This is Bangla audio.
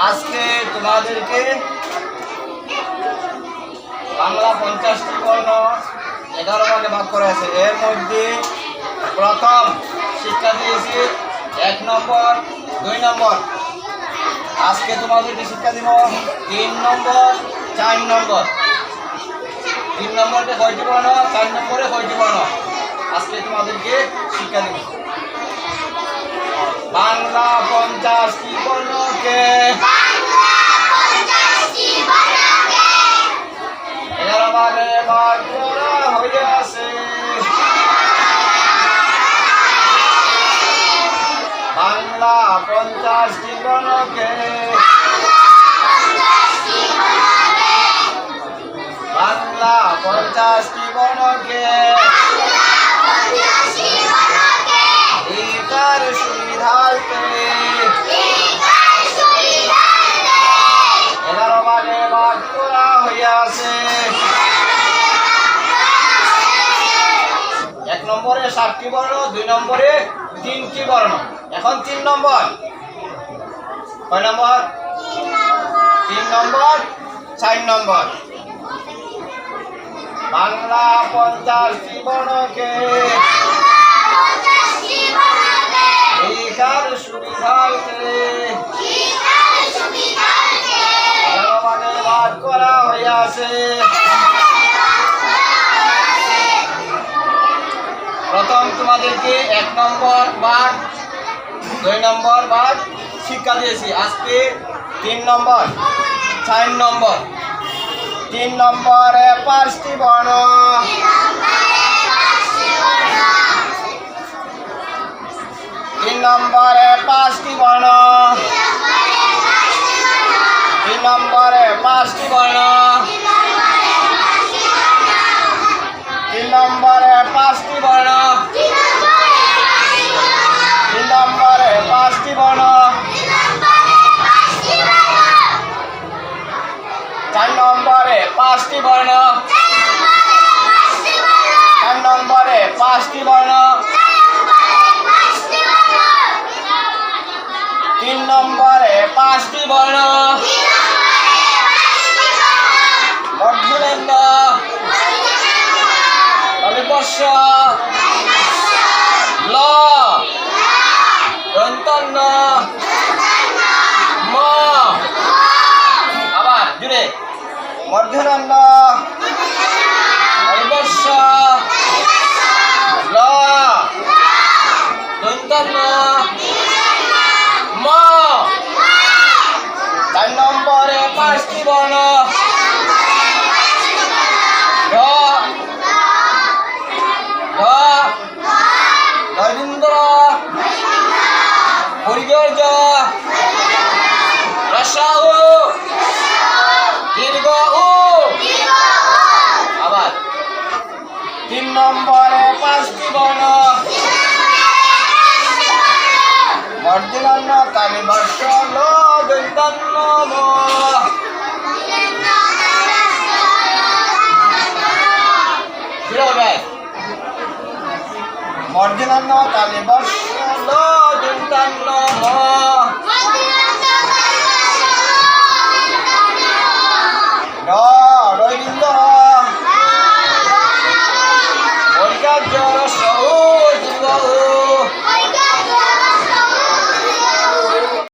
আজকে তোমাদেরকে বাংলা পঞ্চাশটি বর্ণ এগারো ভাগে ভাগ করা আছে এর মধ্যে প্রথম শিক্ষা দিয়েছি এক নম্বর, দুই নম্বর। আজকে তোমাদেরকে শিক্ষা দিব তিন নম্বর, চার নম্বর। তিন নম্বরে কয়টি বর্ণ? চার নম্বরে কয়টি বর্ণ? আজকে তোমাদেরকে শিক্ষা দিব। বাংলা পঞ্চাশটি বর্ণকে এগারো ভাগে ভাগ করা হইয়াছে বাংলা পঞ্চাশটি বর্ণকে বাংলা পঞ্চাশটি বর্ণকে এটার সুবিধার্থে এগারো ভাগে ভাগ করা হইয়াছে এক নম্বরে সাতটি বর্ণ, দুই নম্বরে তিনটি বর্ণ। এখন তিন নম্বর। কয় নম্বর? তিন নম্বর? চার নম্বর? বাংলা পঞ্চাশটি বর্ণকে এইখার সুবিধার্থে ভাগ করা হইয়াছে। প্রথম তোমাদেরকে এক নম্বর ভাগ দুই নম্বর ভাগ শিক্ষা দিয়েছি। আজকে তিন নম্বর, চার নম্বর। তিন নম্বরে পাঁচটি বর্ণ। তিন নম্বরে পাঁচটি বর্ণ। তিন নম্বরে পাঁচটি বর্ণ। তিন নম্বরে পাঁচটি বর্ণ তিন নম্বরে পাঁচটি বর্ণ চার নম্বরে পাঁচটি বর্ণ চার নম্বরে পাঁচটি বর্ণ তিন নম্বরে পাঁচটি বর্ণ মধ্যদণ্ড অবিবর্ষ ল। দন্তন্য ম। আবার জুড়ে অবিবর্ষ ল দন্তন্য ম চার নম্বরে পাঁচটি বর্ণ ঢ ঢ রবীন্দ্র পরিচর্য রসাউ দীর্ঘ উ আবার তিন নম্বরে পাঁচটি বর্ণ। মর্দিনান্ন কালী বর্ষ ল দৈতান্ন ম কি হবে মর্দিনান্ন কালী বর্ষ ল দৈতান্ন ম